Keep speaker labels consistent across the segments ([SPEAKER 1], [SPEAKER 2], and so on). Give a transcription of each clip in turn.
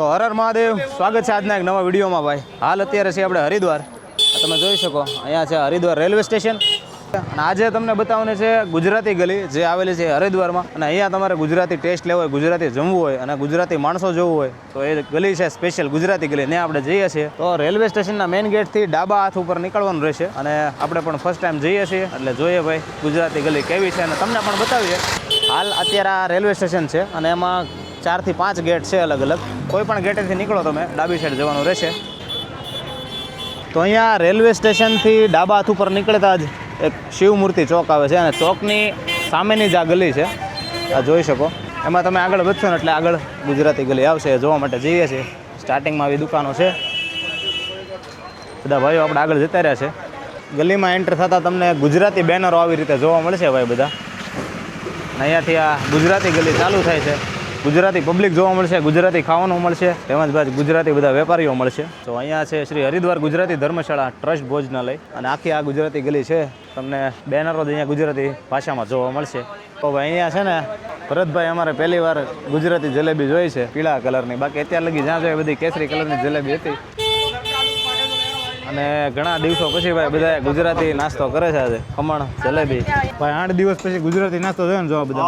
[SPEAKER 1] તો હર હર મહાદેવ. સ્વાગત છે આજના એક નવા વિડીયોમાં ભાઈ. હાલ અત્યારે છે આપણે હરિદ્વાર. તમે જોઈ શકો, અહીંયા છે હરિદ્વાર રેલવે સ્ટેશન. અને આજે તમને બતાવવાની છે ગુજરાતી ગલી જે આવેલી છે હરિદ્વારમાં. અને અહીંયા તમારે ગુજરાતી ટેસ્ટ લેવો હોય, ગુજરાતી જમવું હોય અને ગુજરાતી માણસો જોવું હોય, તો એ ગલી છે સ્પેશિયલ ગુજરાતી ગલી. ને આપણે જઈએ છીએ. તો રેલવે સ્ટેશનના મેઇન ગેટથી ડાબા હાથ ઉપર નીકળવાનું રહેશે. અને આપણે પણ ફર્સ્ટ ટાઈમ જઈએ છીએ. એટલે જોઈએ ભાઈ ગુજરાતી ગલી કેવી છે અને તમને પણ બતાવીએ. હાલ અત્યારે આ રેલવે સ્ટેશન છે અને એમાં ચારથી પાંચ ગેટ છે અલગ અલગ. કોઈ પણ ગેટેથી નીકળો તમે, ડાબી સાઈડ જવાનું રહેશે. તો અહીંયા રેલવે સ્ટેશનથી ડાબા હાથ ઉપર નીકળતા જ એક શિવમૂર્તિ ચોક આવે છે અને ચોકની સામેની જ આ ગલી છે. આ જોઈ શકો. એમાં તમે આગળ વધશો ને એટલે આગળ ગુજરાતી ગલી આવશે જોવા માટે જઈએ છીએ. સ્ટાર્ટિંગમાં આવી દુકાનો છે. બધા ભાઈઓ આપણે આગળ જતા રહ્યા છે. ગલીમાં એન્ટર થતાં તમને ગુજરાતી બેનરો આવી રીતે જોવા મળશે ભાઈ બધા. અહીંયાથી આ ગુજરાતી ગલી ચાલુ થાય છે. ગુજરાતી પબ્લિક જોવા મળશે, ગુજરાતી ખાવાનું મળશે, તેમજ બાદ ગુજરાતી બધા વેપારીઓ મળશે. તો અહીંયા છે શ્રી હરિદ્વાર ગુજરાતી ધર્મશાળા ટ્રસ્ટ ભોજનાલય. અને આખી આ ગુજરાતી ગલી છે, તમને બેનરો જ અહીંયા ગુજરાતી ભાષામાં જોવા મળશે. તો અહીંયા છે ને, ભરતભાઈ અમારે પહેલી વાર ગુજરાતી જલેબી જોઈ છે, પીળા કલરની. બાકી અત્યાર લગી જ્યાં જોઈએ બધી કેસરી કલરની જલેબી હતી. અને ઘણા દિવસો પછી ભાઈ બધા ગુજરાતી નાસ્તો કરે છે આજે. ખમણ જલેબી. ભાઈ આઠ દિવસ પછી ગુજરાતી નાસ્તો થયો ને જોવા બધા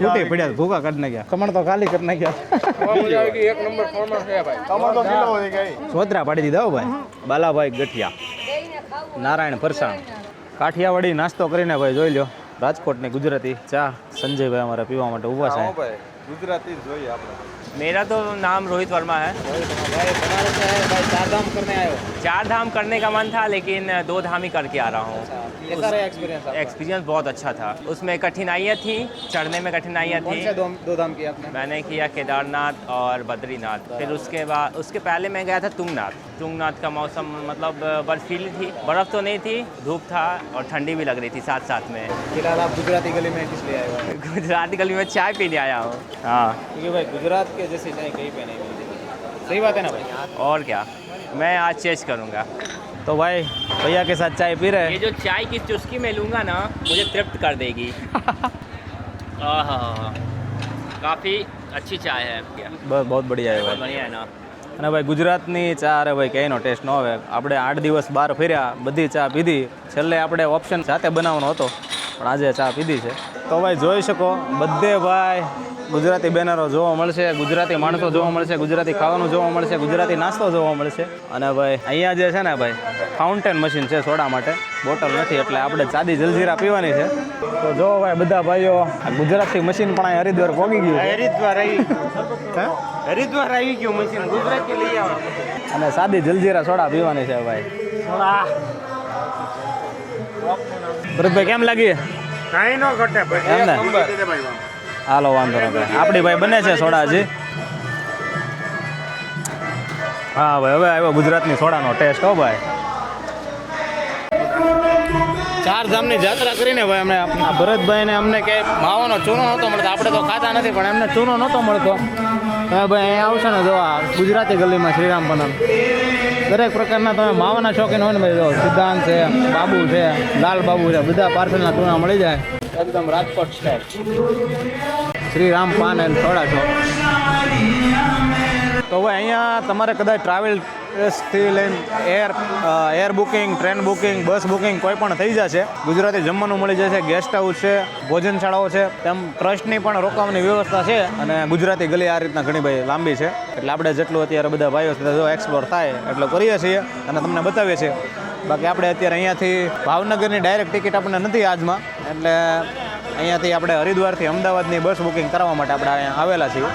[SPEAKER 1] ફૂટી પડ્યા ભૂખા કાઢી નાખ્યા. ખમણ તો ખાલી કરી નાખ્યા. સોતરા પાડી દીધા હો ભાઈ. બાલાભાઈ ગઠિયા નારાયણ ફરસાણ. કાઠિયાવાડી નાસ્તો કરીને ભાઈ જોઈ લો રાજકોટની ગુજરાતી ચા. સંજયભાઈ અમારે પીવા માટે ઊભા છે
[SPEAKER 2] ગુજરાતી જ જોઈએ આપણે
[SPEAKER 3] मेरा तो नाम रोहित वर्मा है
[SPEAKER 1] ચાર ધામ કરને આવ્યો
[SPEAKER 3] चार धाम करने का मन था लेकिन दो धाम ही करके आ रहा हूँ
[SPEAKER 1] कैसा रहा एक्सपीरियंस
[SPEAKER 3] एक्सपीरियंस बहुत अच्छा था उसमें कठिनाइयाँ थी चढ़ने में कठिनाइयाँ
[SPEAKER 1] कौन
[SPEAKER 3] थी
[SPEAKER 1] से दो, दो धाम किया आपने
[SPEAKER 3] मैंने किया केदारनाथ और बद्रीनाथ फिर उसके बाद उसके पहले मैं गया था तुंगनाथ तुंगनाथ का मौसम मतलब बर्फीली थी बर्फ़ तो नहीं थी धूप था और ठंडी भी लग रही थी साथ साथ में
[SPEAKER 1] फिलहाल आप गुजराती गली में किस लिए आए हो
[SPEAKER 3] गुजराती गली में चाय पीने आया हूँ हाँ
[SPEAKER 1] क्योंकि भाई गुजरात के जैसी चाय कहीं पे नहीं मिलती सही बात है ना भाई
[SPEAKER 3] और क्या मैं आज चेंज करूँगा
[SPEAKER 1] तो भाई भैया के साथ चाय पी रहे
[SPEAKER 3] ये
[SPEAKER 1] हैं
[SPEAKER 3] जो चाय की चुस्की मैं लूँगा ना मुझे तृप्त कर देगी आहा काफ़ी अच्छी चाय है
[SPEAKER 1] બસ બહુ બઢિયા है
[SPEAKER 3] बहुत
[SPEAKER 1] भाई
[SPEAKER 3] बढ़िया है ना
[SPEAKER 1] અને ભાઈ ગુજરાતની ચા અરે ભાઈ કઈનો ટેસ્ટ ન આવે આપણે આઠ દિવસ બહાર ફર્યા બધી ચા પીધી છેલ્લે આપણે ઓપ્શન સાથે બનાવવાનો હતો પણ આજે ચા પીધી છે તો ભાઈ જોઈ શકો બધે ભાઈ ગુજરાતી બેનરો જોવા મળશે ગુજરાતી માણસો જોવા મળશે ગુજરાતી ખાવાનું જોવા મળશે ગુજરાતી નાસ્તો જોવા મળશે. અને ભાઈ અહીંયા જે છે ને ભાઈ ફાઉન્ટેન મશીન છે સોડા માટે. બોટલ નથી એટલે આપણે ચાદી જલજીરા પીવાની છે. તો જો ભાઈ બધા ભાઈઓ ગુજરાતી મશીન પણ અહીં હરિદ્વાર પહોંચી ગયું
[SPEAKER 2] હરિદ્વાર આવી હરિદ્વાર આવી ગયું મશીન ગુજરાતી લઈ આવો.
[SPEAKER 1] અને સાદી જલજીરા સોડા પીવાની છે ભાઈ. ભરતભાઈ કેમ લાગી?
[SPEAKER 2] કાંઈ ન ઘટે
[SPEAKER 1] એમ ને? હાલો વાંધો નહીં ભાઈ આપણી ભાઈ બને છે સોડાજી હા ભાઈ હવે આવ્યો ગુજરાતની સોડાનો ટેસ્ટ હો ભાઈ. ચાર ધામની જાત્રા કરીને ભાઈ અમે આ ભરતભાઈને અમને કે માવાનો ચૂનો નહોતો મળતો. આપણે તો ખાતા નથી પણ એમને ચૂનો નહોતો મળતો. હા ભાઈ અહીંયા આવશે ને જો આ ગુજરાતી ગલીમાં શ્રીરામ પનમ દરેક પ્રકારના તમે માવાના શોખીન હોય ને ભાઈ જો સિદ્ધાંત છે બાબુ છે લાલ બાબુ છે બધા પાર્સલના ચૂના મળી જાય. એકદમ રાજકોટ સ્ટાઇલ શ્રી રામ પાન એન્ડ થોડા શોપ તો હવે અહીંયા તમારે કદાચ ટ્રાવેલ થી લઈને air air booking, train booking, bus booking કોઈ પણ થઈ જશે. ગુજરાતી જમવાનું મળી જશે ગેસ્ટ હાઉસ છે, ભોજનશાળાઓ છે. તેમ ટ્રસ્ટની પણ રોકાવાની વ્યવસ્થા છે અને ગુજરાતી ગલી આ રીતના ઘણી ભાઈ લાંબી છે. એટલે આપણે જેટલું અત્યારે બધા ભાઈઓ છે જો એક્સપ્લોર થાય એટલો કરીએ છીએ અને તમને બતાવીએ છીએ. બાકી આપણે અત્યારે અહીંયાથી ભાવનગરની ડાયરેક્ટ ટિકિટ આપણને નથી આજમાં. એટલે અહીંયાથી આપણે હરિદ્વારથી અમદાવાદની બસ બુકિંગ કરાવવા માટે આપણે અહીંયા આવેલા છીએ.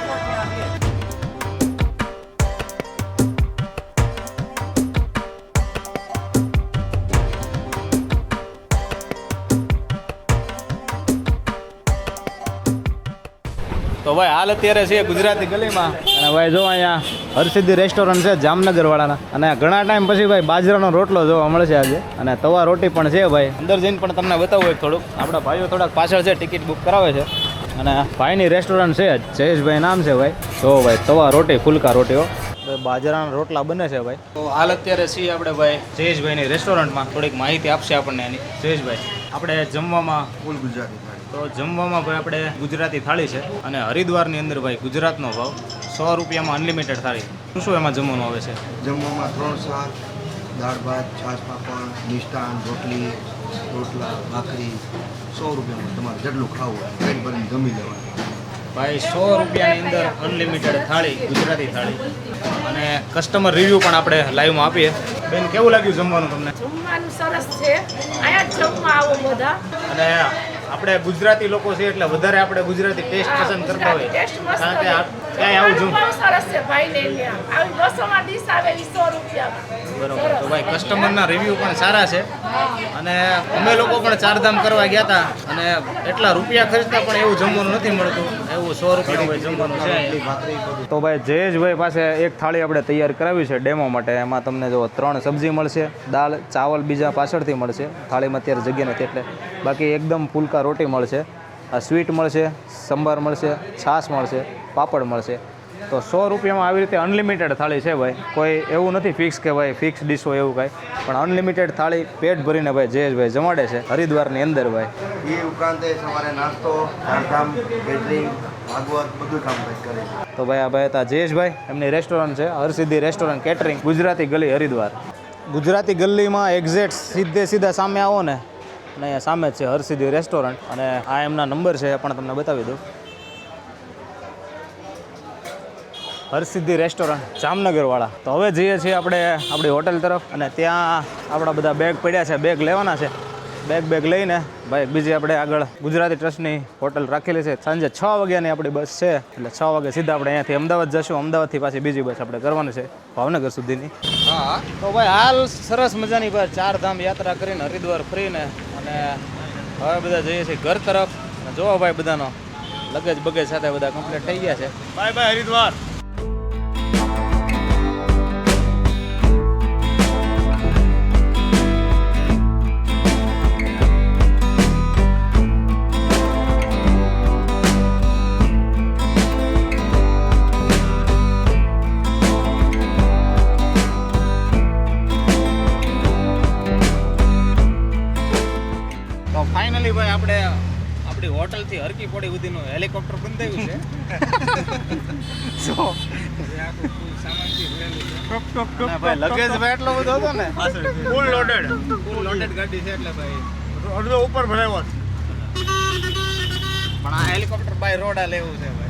[SPEAKER 1] તો ભાઈ, હાલ અત્યારે છે ગુજરાતી ગલીમાં. અને ભાઈ, જો અહીંયા હરસિદ્ધિ રેસ્ટોરન્ટ છે જામનગર વાળાના અને ઘણા ટાઈમ પછી ભાઈ બાજરાનો રોટલો જોવા મળશે આજે. અને તવા રોટી પણ છે ભાઈ. અંદર જઈને પણ તમને બતાવું એક થોડુંક. આપણા ભાઈઓ થોડાક પાછળ છે ટિકિટ બુક કરાવે છે. અને ભાઈની રેસ્ટોરન્ટ છે, જયેશભાઈ નામ છે ભાઈ. તો ભાઈ, તવા રોટી, ફુલકા રોટીઓ બાજરાના રોટલા બને છે ભાઈ. તો હાલ અત્યારે છીએ આપણે ભાઈ જયેશભાઈની રેસ્ટોરન્ટમાં થોડીક માહિતી આપશે આપણને એની. જયેશભાઈ આપણે જમવામાં
[SPEAKER 2] ફૂલ ગુજરાતી
[SPEAKER 1] તો જમવામાં ભાઈ આપણે ગુજરાતી થાળી છે. અને હરિદ્વારની અંદર ભાઈ ગુજરાતનો ભાવ સો રૂપિયામાં અનલિમિટેડ થાળી. શું શું એમાં જમવાનું આવે છે?
[SPEAKER 4] જમવામાં ત્રણ શાક દાળ ભાત છાશ પાપડ મિષ્ટાન રોટલી રોટલા ભાખરી સો રૂપિયામાં તમારે જેટલું ખાવું હોય પેટ ભરીને જમી લેવાનું.
[SPEAKER 1] ભાઈ સો રૂપિયાની અંદર અનલિમિટેડ થાળી ગુજરાતી થાળી. અને કસ્ટમર રિવ્યૂ પણ આપણે લાઈવમાં આપીએ. બેન કેવું લાગ્યું જમવાનું તમને?
[SPEAKER 5] જમવાનું સરસ છે. અહીંયા જમવા આવો બધા.
[SPEAKER 1] અને આપણે ગુજરાતી લોકો છે એટલે વધારે આપણે ગુજરાતી ટેસ્ટ પસંદ કરતા હોય કારણ કે ક્યાંય આવું
[SPEAKER 5] જમવાનું સરસ છે ભાઈ ને ત્યાં આવી બસોમાં ડીશ આવે સો રૂપિયામાં.
[SPEAKER 1] બરોબર. તો ભાઈ કસ્ટમરના રિવ્યૂ પણ સારા છે. અને અમે લોકો પણ ચારધામ કરવા ગયા હતા અને એટલા રૂપિયા ખર્ચતા પણ એવું જમવાનું નથી મળતું. એવું સો રૂપિયા ભાઈ જમવાનું છે. તો ભાઈ જયેશભાઈ પાસે એક થાળી આપણે તૈયાર કરાવી છે ડેમો માટે. એમાં તમને જો ત્રણ સબ્જી મળશે દાળ ચાવલ બીજા પાછળથી મળશે. થાળીમાં અત્યારે જગ્યા નથી એટલે. બાકી એકદમ ફૂલકા રોટી મળશે. આ સ્વીટ મળશે સંભાર મળશે છાશ મળશે. પાપડ મળશે. તો સો રૂપિયામાં આવી રીતે અનલિમિટેડ થાળી છે ભાઈ. કોઈ એવું નથી ફિક્સ કે ભાઈ ફિક્સ ડીશ હોય એવું કાંઈ. પણ અનલિમિટેડ થાળી પેટ ભરીને ભાઈ જયેશભાઈ જમાડે છે હરિદ્વારની અંદર ભાઈ.
[SPEAKER 4] એ ઉપરાંત સવારે નાસ્તો ચારધામ કેટરિંગ ભાગવત બધું કામ ભાઈ કરે છે.
[SPEAKER 1] તો ભાઈ આ ભાઈ હતા જયેશભાઈ એમની રેસ્ટોરન્ટ છે હરસિદ્ધિ રેસ્ટોરન્ટ કેટરિંગ ગુજરાતી ગલી હરિદ્વાર. ગુજરાતી ગલીમાં એક્ઝેક્ટ સીધે સીધા સામે આવો ને. અને અહીંયા સામે જ છે હરસિદ્ધિ રેસ્ટોરન્ટ અને આ એમના નંબર છે એ પણ તમને બતાવી દઉં. હરસિદ્ધિ રેસ્ટોરન્ટ જામનગરવાળા. તો હવે જઈએ છીએ આપણે આપણી હોટેલ તરફ અને ત્યાં આપણા બધા બેગ પડ્યા છે બેગ લેવાના છે. બેગ બેગ લઈને ભાઈ બીજી આપણે આગળ ગુજરાતી ટ્રસ્ટની હોટલ રાખેલી છે. સાંજે છ વાગ્યાની આપણી બસ છે એટલે છ વાગે સીધા આપણે અહીંયાથી અમદાવાદ જશું. અમદાવાદથી પાછી બીજી બસ આપણે કરવાની છે ભાવનગર સુધીની. હા. તો ભાઈ હાલ સરસ મજાની ભાઈ ચાર ધામ યાત્રા કરીને હરિદ્વાર ફરીને અને હવે બધા જઈએ છીએ ઘર તરફ. અને જોવો ભાઈ બધાનો લગેજ બગેજ સાથે બધા કમ્પ્લીટ થઈ ગયા છે. Bye bye Haridwar. હોટલથી Harki Pauri સુધીનું હેલિકોપ્ટર બંધાયું છે. સો ના ભાઈ લગેજ એટલો બધો હતો ને. ફૂલ લોડેડ ફૂલ લોડેડ ગાડી છે એટલે ભાઈ.
[SPEAKER 2] અડધો ઉપર ભરાયો
[SPEAKER 1] પણ આ હેલિકોપ્ટર બાય રોડ આ લેવું છે ભાઈ.